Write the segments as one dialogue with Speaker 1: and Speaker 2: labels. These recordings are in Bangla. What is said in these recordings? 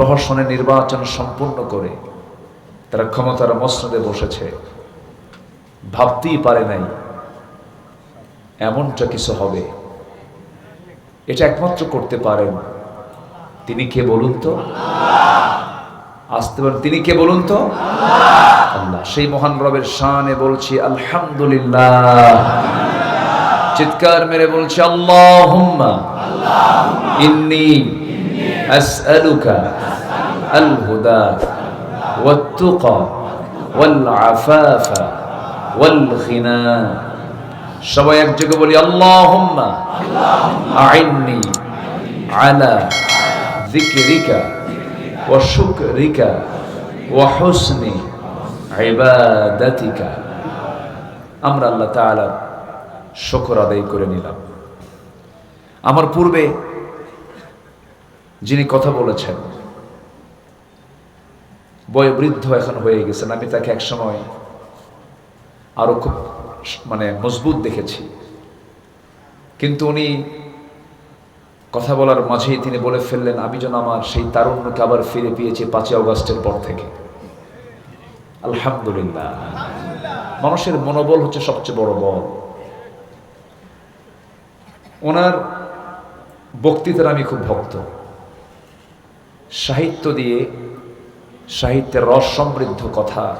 Speaker 1: প্রহসনের নির্বাচন সম্পূর্ণ করে তারা ক্ষমতার মসনদে বসেছে। ভাবতেই পারে নাই এমনটা কিছু হবে। এটা একমাত্র করতে পারেন। তিনি কে বলুন তো? আসতে পারেন। তিনি কে বলুন তো? আল্লাহ। সেই মহান রবের শানে বলছি, আলহামদুলিল্লাহ। চিৎকার মেরে বলছি আল্লাহুম্মা। ইন্নি আসআলুকা। আল হুদা والتقى والعفاف والغنى সবাই এক জায়গায় বলি আল্লাহুম্মা আইন্নি আলা যিকরিকা ওয়া শুকরিকা ওয়া হুসনি ইবাদাতিকা আমরা আল্লাহ তাআলা শুকর আদায় করে নিলাম আমার পূর্বে যিনি কথা বলেছেন বয়োবৃদ্ধ এখন হয়ে গেছেন, আমি তাকে একসময় আরও খুব মানে মজবুত দেখেছি। কিন্তু উনি কথা বলার মাঝেই তিনি বলে ফেললেন, আমি যেন আমার সেই তারুণ্যকে আবার ফিরে পেয়েছি পাঁচই অগস্টের পর থেকে। আলহামদুলিল্লাহ। মানুষের মনোবল হচ্ছে সবচেয়ে বড় বল। ওনার বক্তৃতার আমি খুব ভক্ত। সাহিত্য দিয়ে সাহিত্যের রস সমৃদ্ধ কথা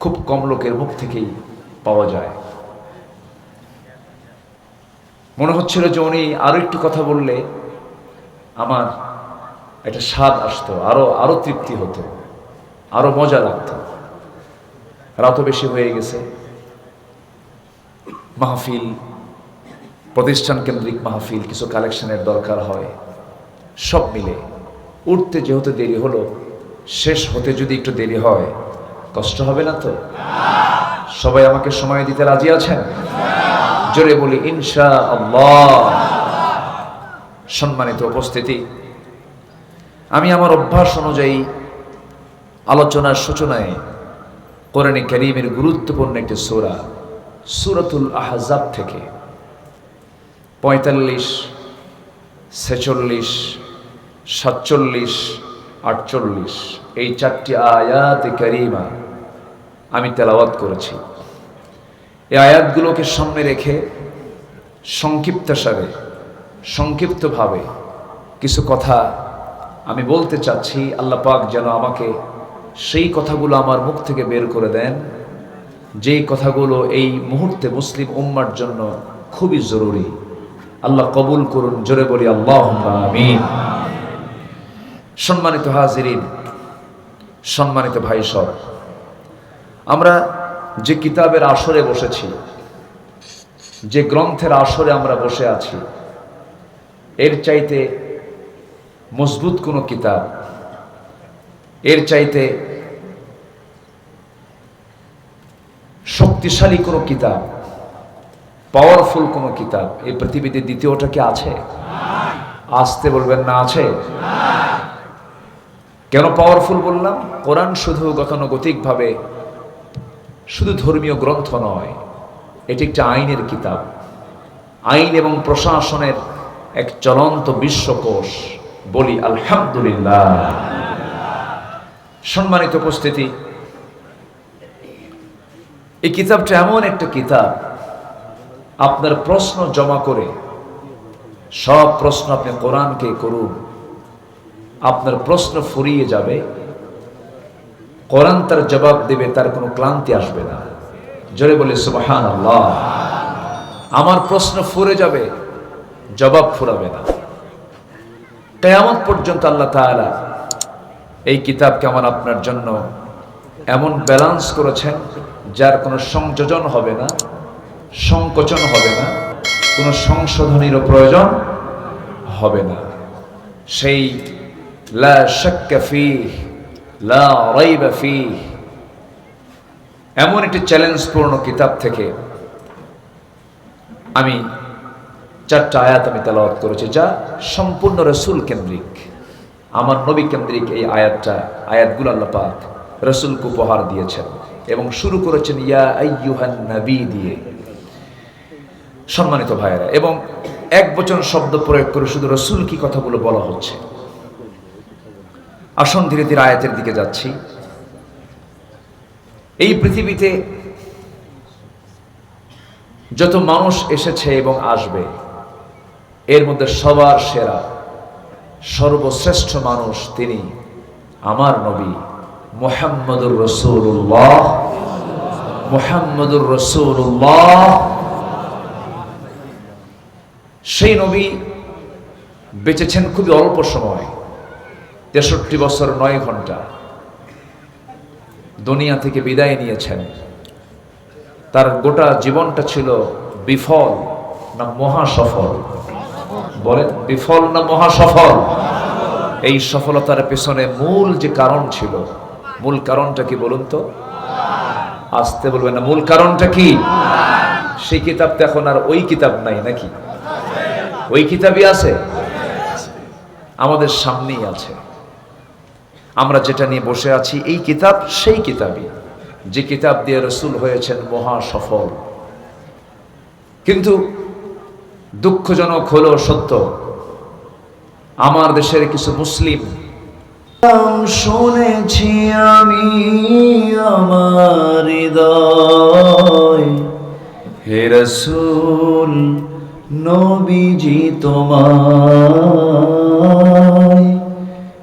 Speaker 1: খুব কম লোকের মুখ থেকেই পাওয়া যায়। মনে হচ্ছিল যে উনি আরও একটু কথা বললে আমার একটা স্বাদ আসতো, আরও আরও তৃপ্তি হতো, আরও মজা লাগতো। রাতও বেশি হয়ে গেছে। মাহফিল, প্রতিষ্ঠান কেন্দ্রিক মাহফিল, কিছু কালেকশনের দরকার হয়। সব মিলে উঠতে যেহেতু দেরি হলো শেষ হতে যদি একটু দেরি হয়, কষ্ট হবে না তো? সবাই আমাকে সময় দিতে রাজি আছেন? জোরে বলি ইনশা আল্লাহ সম্মানিত উপস্থিতি, আমি আমার অভ্যাস অনুযায়ী আলোচনার সূচনায় কোরআনে করিমের গুরুত্বপূর্ণ একটি সোরা, সুরাতুল আহজাব থেকে পঁয়তাল্লিশ, ছেচল্লিশ, সাতচল্লিশ আটচল্লিশ। এই চারটি আয়াত করিমা আমি তেলাওয়াত করেছি। এই আয়াতগুলোকে সামনে রেখে সংক্ষিপ্তসারে সংক্ষিপ্তভাবে কিছু কথা আমি বলতে চাচ্ছি। আল্লাহ পাক যেন আমাকে সেই কথাগুলো আমার মুখ থেকে বের করে দেন। যেই কথাগুলো এই মুহূর্তে মুসলিম উম্মার জন্য খুবই জরুরি। আল্লাহ কবুল করুন, জোরে বলি আল্লাহ আমিন। সম্মানিত হাজিরিন, সম্মানিত ভাই সব আমরা যে কিতাবের আসরে বসেছি, যে গ্রন্থের আসরে আমরা বসে আছি, এর চাইতে মজবুত কোনো কিতাব, এর চাইতে শক্তিশালী কোনো কিতাব পাওয়ারফুল কোনো কিতাব, এই পৃথিবীতে দ্বিতীয়টা কি আছে? আসতে বলবেন না আছে? কেন পাওয়ারফুল বললাম? কোরআন শুধু গতানুগতিকভাবে শুধু ধর্মীয় গ্রন্থ নয়, এটি একটি আইনের কিতাব। আইন এবং প্রশাসনের এক চলন্ত বিশ্বকোষ বলি আলহামদুলিল্লাহ। সম্মানিত উপস্থিতি, এই কিতাবটা এমন একটা কিতাব, আপনার প্রশ্ন জমা করে সব প্রশ্ন আপনি কোরআনকে করুন। আপনার প্রশ্ন ফুরিয়ে যাবে, কোরআন তার জবাব দেবে, তার কোনো ক্লান্তি আসবে না। জোরে বলে সুবাহান আল্লাহ আমার প্রশ্ন ফুরে যাবে, জবাব ফুরাবে না। কেয়ামত পর্যন্ত আল্লাহ তাআলা এই কিতাবকে আমার আপনার জন্য এমন ব্যালান্স করেছেন, যার কোনো সংযোজন হবে না, সংকোচন হবে না, কোনো সংশোধনীরও প্রয়োজন হবে না। সেই লা শাক্কা ফীহ, লা রাইবা ফীহ। এমন একটি চ্যালেঞ্জপূর্ণ কিতাব থেকে আমি চারটা আয়াত আমি তেলাওয়াত করেছি, যা সম্পূর্ণ রসুল কেন্দ্রিক। আমার নবী কেন্দ্রিক এই আয়াতটা, আয়াতগুলো আল্লাহ পাক রসুলকে উপহার দিয়েছেন এবং শুরু করেছেন, ইয়া আইয়ুহান নবী দিয়ে। সম্মানিত ভাইয়েরা, এবং এক বচন শব্দ প্রয়োগ করে শুধু রসুল কি কথাগুলো বলা হচ্ছে? আসন ধীরে ধীরে আয়াতের দিকে যাচ্ছি। এই পৃথিবীতে যত মানুষ এসেছে এবং আসবে, এর মধ্যে সবার সেরা, সর্বশ্রেষ্ঠ মানুষ তিনি আমার নবী মোহাম্মদুর রসুল্লাহ মোহাম্মদুর রসুল্লাহ সেই নবী বেঁচেছেন খুবই অল্প সময়। তেষট্টি বছর নয় ঘণ্টা দুনিয়া থেকে বিদায় নিয়েছেন। তার গোটা জীবনটা ছিল বিফল না মহা সফল বলেন, বিফল না মহা সফল এই সফলতার পেছনে মূল যে কারণ ছিল, মূল কারণটা কি বলুন তো? আসতে বলবেন না, মূল কারণটা কি? সেই কিতাব তো এখন আর ওই কিতাব নাই নাকি? ওই কিতাবই আছে? আমাদের সামনেই আছে। আমরা যেটা নিয়ে বসে আছি, এই কিতাব সেই কিতাবই, যে কিতাব দিয়ে রসুল হয়েছেন মহা সফল। কিন্তু দুঃখজনক হলো সত্য, আমার দেশের কিছু মুসলিম
Speaker 2: শুনেছি আমি আমার হে রসুল, নবীজি তোমার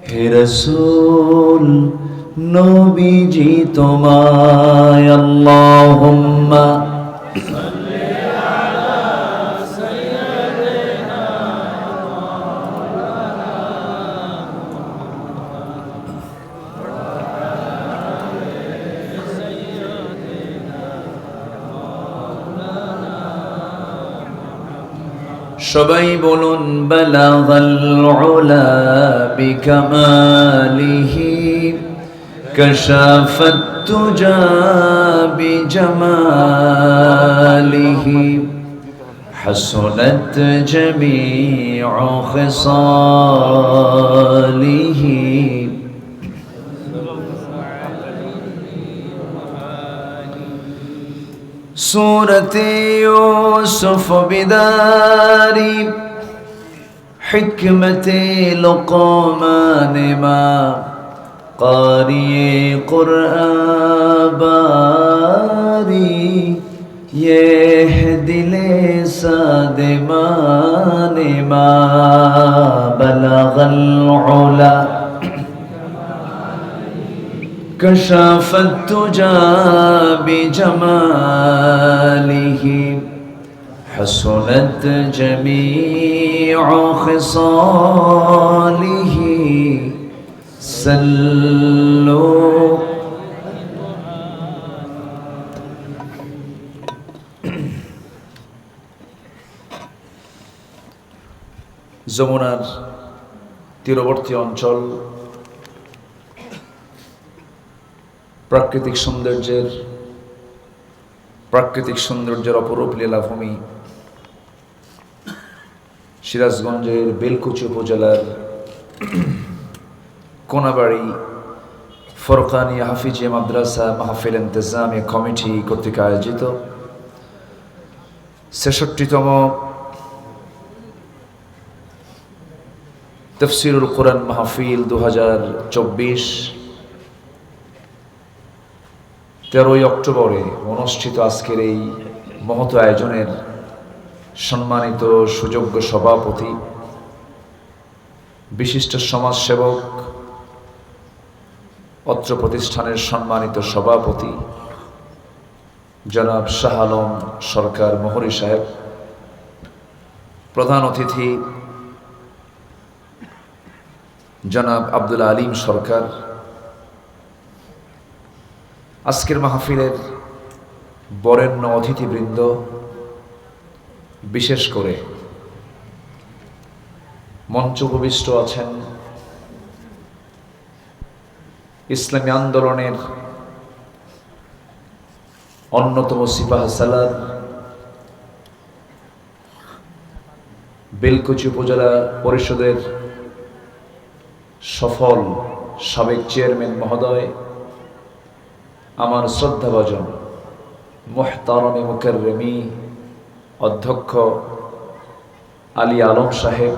Speaker 2: হে রসুল নবীজি তোমায় আল্লাহুম্মা সবাই বলুন বালাগাল উলা كشف التجى بجماله حسنت جميع خصاله. سورة يوسف بداري حكمة لقمان ما قاري قرآن باری یہ دل ساد مان ما بلغ العلا. كشف التجا بجماله حسنت جميع خصاله. سلوا
Speaker 1: যমুনার তীরবর্তী অঞ্চল প্রাকৃতিক সৌন্দর্যের প্রাকৃতিক সৌন্দর্যের অপরূপ লীলাভূমি সিরাজগঞ্জের বেলকুচি উপজেলার কোনাবাড়ি, ফরকানি হাফিজিয়া মাদ্রাসা মাহফিল ইন্তজামিয়া কমিটি কর্তৃক আয়োজিত ছেষট্টিতম তফসিরুল কোরআন মাহফিল দু হাজার চব্বিশ তেরোই অক্টোবরে অনুষ্ঠিত আজকের এই মহৎ আয়োজনের সম্মানিত সুযোগ্য সভাপতি, বিশিষ্ট সমাজসেবক অত্র প্রতিষ্ঠানের সম্মানিত সভাপতি, জনাব শাহ আলম সরকার মোহরি সাহেব, প্রধান অতিথি, জনাব আব্দুল আলিম সরকার, আজকের মাহফিলের বরেণ্য অতিথিবৃন্দ, বিশেষ করে মঞ্চ উপবিষ্ট আছেন ইসলামী আন্দোলনের অন্যতম সিপাহ সালার বেলকুচি উপজেলা পরিষদের সফল সাবেক চেয়ারম্যান মহোদয়, আমার শ্রদ্ধাভাজন মোহতারমে মুকাররেমি, অধ্যক্ষ আলী আলম সাহেব।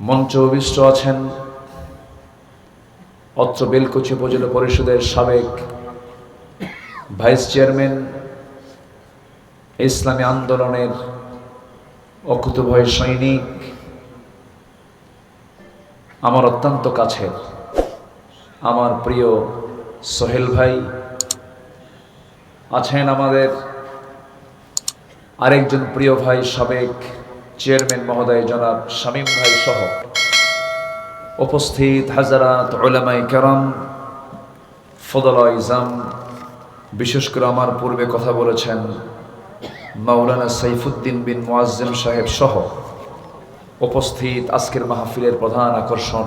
Speaker 1: মঞ্চ অভিষ্ট আছেন অত্র বেলকুচি উপজেলা পরিষদের সাবেক ভাইস চেয়ারম্যান ইসলামী আন্দোলনের অকুতভয় সৈনিক, আমার অত্যন্ত কাছের, আমার প্রিয় সোহেল ভাই আছেন আমাদের আরেকজন প্রিয় ভাই সাবেক চেয়ারম্যান মহোদয় জনাব শামীম ভাই সহ। উপস্থিত হাজারাত ওলামাই কেরাম ফদল ইজাম বিশেষ করে আমার পূর্বে কথা বলেছেন মাওলানা সাইফুদ্দিন বিন মুয়াজ্জেম সাহেব সহ উপস্থিত আজকের মাহফিলের প্রধান আকর্ষণ,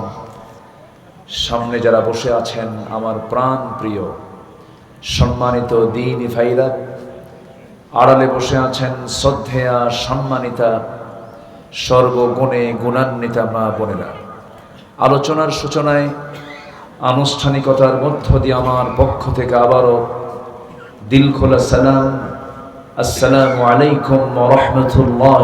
Speaker 1: সামনে যারা বসে আছেন আমার প্রাণ প্রিয়, সম্মানিত দিন ভাইরা, আড়ালে বসে আছেন শ্রদ্ধেয়া সম্মানিতা, সর্বগুণে গুণান্বিতা মা বোনেরা। আলোচনার সূচনায় আনুষ্ঠানিকতার মধ্য দিয়ে আমার পক্ষ থেকে আবারও দিল খোলা সালাম। আসসালামু আলাইকুম রহমতুল্লাহ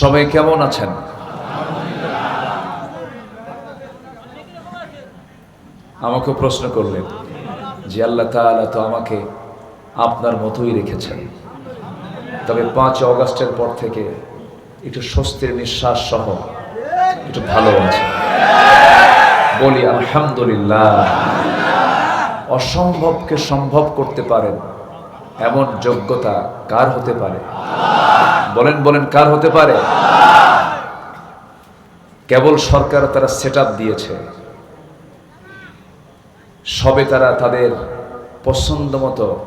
Speaker 1: সবাই কেমন আছেন? আমাকে প্রশ্ন করলেন যে আল্লাহ তো আমাকে আপনার মতোই রেখেছেন। তবে পাঁচ অগাস্টের পর থেকে একটু স্বস্তির নিঃশ্বাস সহ একটু ভালো আছে। বলি, আলহামদুলিল্লাহ, অসম্ভবকে সম্ভব করতে পারেন এমন যোগ্যতা কার হতে পারে? বলেন বলেন, কার হতে পারে? কেবল সরকার তারা সেট দিয়েছে। সবে তারা তাদের পছন্দ মতো